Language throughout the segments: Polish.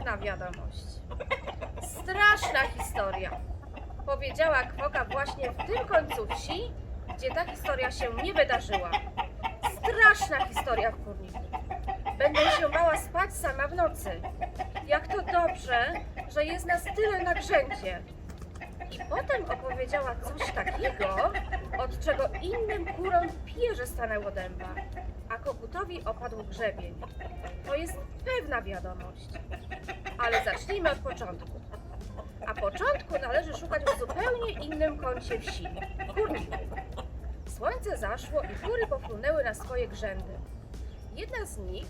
pewna wiadomość. Straszna historia. Powiedziała Kwoka właśnie w tym końcu wsi, gdzie ta historia się nie wydarzyła. Straszna historia w kurniku. Będę się bała spać sama w nocy. Jak to dobrze, że jest nas tyle na grzędzie. I potem opowiedziała coś takiego, od czego innym kurom pierze stanęło dęba, a kogutowi opadł grzebień. To jest pewna wiadomość. Ale zacznijmy od początku. A początku należy szukać w zupełnie innym kącie wsi kurniku. Słońce zaszło i kury pofrunęły na swoje grzędy. Jedna z nich,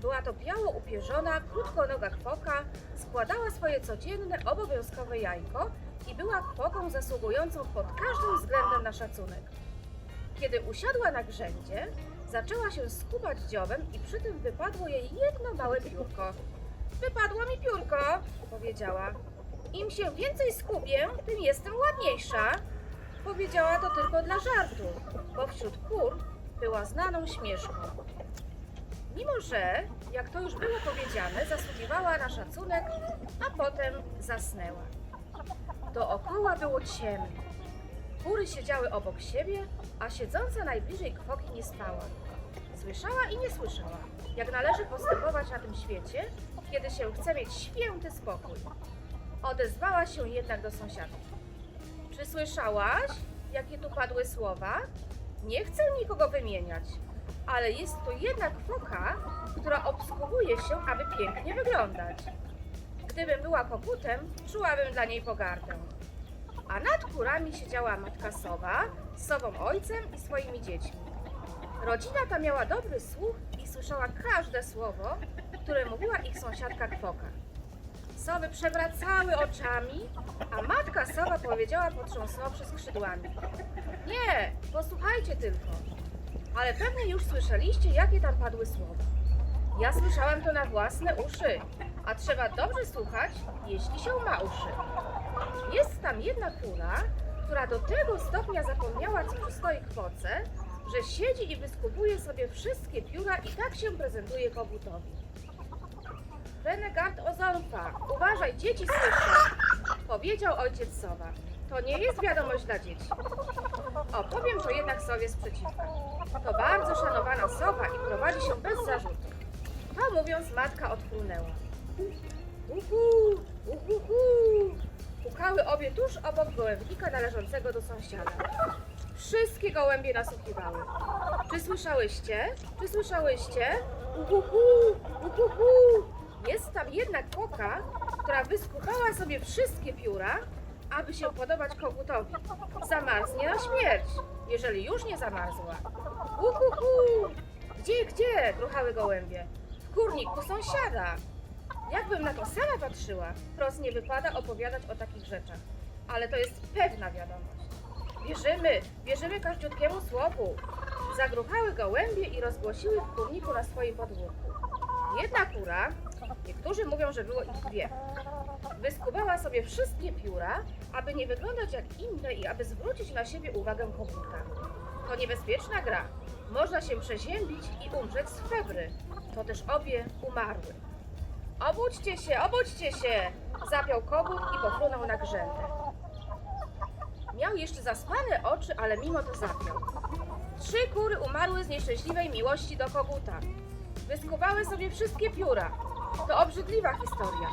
była to biało upierzona, krótkonoga kwoka, składała swoje codzienne, obowiązkowe jajko i była kwoką zasługującą pod każdym względem na szacunek. Kiedy usiadła na grzędzie, zaczęła się skubać dziobem i przy tym wypadło jej jedno małe piórko. Wypadło mi piórko, powiedziała. Im się więcej skubię, tym jestem ładniejsza. Powiedziała to tylko dla żartu, bo wśród kur była znaną śmieszką. Mimo, że, jak to już było powiedziane, zasługiwała na szacunek, a potem zasnęła. Dookoła było ciemno. Kury siedziały obok siebie, a siedząca najbliżej kwoki nie spała. Słyszała i nie słyszała, jak należy postępować na tym świecie, kiedy się chce mieć święty spokój. Odezwała się jednak do sąsiadki. Czy słyszałaś, jakie tu padły słowa? Nie chcę nikogo wymieniać, ale jest tu jedna kwoka, która obskubuje się, aby pięknie wyglądać. Gdybym była kogutem, czułabym dla niej pogardę. A nad kurami siedziała matka sowa z sobą ojcem i swoimi dziećmi. Rodzina ta miała dobry słuch i słyszała każde słowo, które mówiła ich sąsiadka kwoka. Sowy przewracały oczami, a matka sowa powiedziała potrząsnąwszy skrzydłami. Nie, posłuchajcie tylko. Ale pewnie już słyszeliście, jakie tam padły słowa. Ja słyszałam to na własne uszy, a trzeba dobrze słuchać, jeśli się ma uszy. Jest tam jedna kula, która do tego stopnia zapomniała, co przystoi kwoce, że siedzi i wyskubuje sobie wszystkie pióra i tak się prezentuje kogutowi. Renegard Ozolfa, uważaj, dzieci słyszą, powiedział ojciec sowa. To nie jest wiadomość dla dzieci. Opowiem to jednak sowie z przeciwka. To bardzo szanowana sowa i prowadzi się bez zarzutu. To mówiąc, matka odfrunęła. Uhu, uhuhu. Pukały obie tuż obok gołębnika należącego do sąsiada. Wszystkie gołębie nasłuchiwały. Czy słyszałyście? Czy słyszałyście? Uhuhu, uhuhu. Jest tam jedna kwoka, która wyskubała sobie wszystkie pióra, aby się podobać kogutowi. Zamarznie na śmierć, jeżeli już nie zamarzła. Uhuhu! Gdzie, gdzie? Gruchały gołębie. W kurniku sąsiada. Jakbym na to sama patrzyła, wprost nie wypada opowiadać o takich rzeczach. Ale to jest pewna wiadomość. Wierzymy, wierzymy każdziutkiemu słowu. Zagruchały gołębie i rozgłosiły w kurniku na swoim podwórku. Jedna kura, niektórzy mówią, że było ich dwie, wyskubała sobie wszystkie pióra, aby nie wyglądać jak inne i aby zwrócić na siebie uwagę koguta. To niebezpieczna gra. Można się przeziębić i umrzeć z febry. To też obie umarły. Obudźcie się, obudźcie się! Zapiął kogut i pofrunął na grzędę. Miał jeszcze zaspane oczy, ale mimo to zapiął. Trzy kury umarły z nieszczęśliwej miłości do koguta. Wyskuwały sobie wszystkie pióra. To obrzydliwa historia.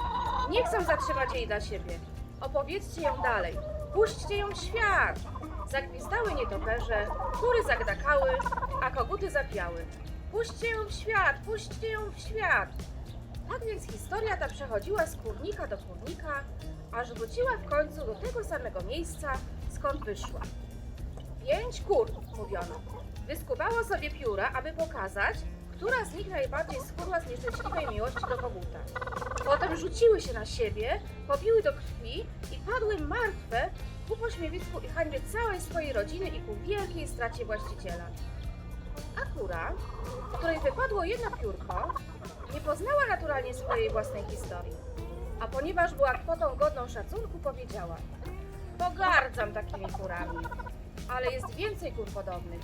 Nie chcę zatrzymać jej dla siebie. Opowiedzcie ją dalej. Puśćcie ją w świat. Zagwizdały nietoperze, kury zagdakały, a koguty zapiały. Puśćcie ją w świat, puśćcie ją w świat. Tak więc historia ta przechodziła z kurnika do kurnika, aż wróciła w końcu do tego samego miejsca, skąd wyszła. Pięć kur, mówiono, wyskubało sobie pióra, aby pokazać, która z nich najbardziej schudła z nieszczęśliwej miłości do koguta. Potem rzuciły się na siebie, pobiły do krwi i padły martwe ku pośmiewisku i hańbie całej swojej rodziny i ku wielkiej stracie właściciela. A kura, której wypadło jedno piórko, nie poznała naturalnie swojej własnej historii. A ponieważ była kwotą godną szacunku, powiedziała: Pogardzam takimi kurami, ale jest więcej kur podobnych.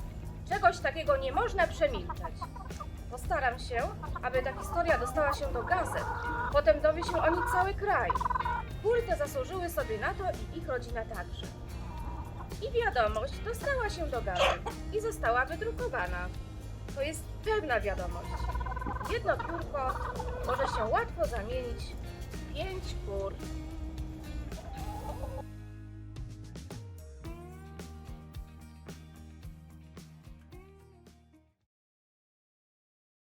Czegoś takiego nie można przemilczać. Postaram się, aby ta historia dostała się do gazet. Potem dowie się o niej cały kraj. Kury te zasłużyły sobie na to i ich rodzina także. I wiadomość dostała się do gazet i została wydrukowana. To jest pewna wiadomość. Jedno piórko może się łatwo zamienić w pięć kur.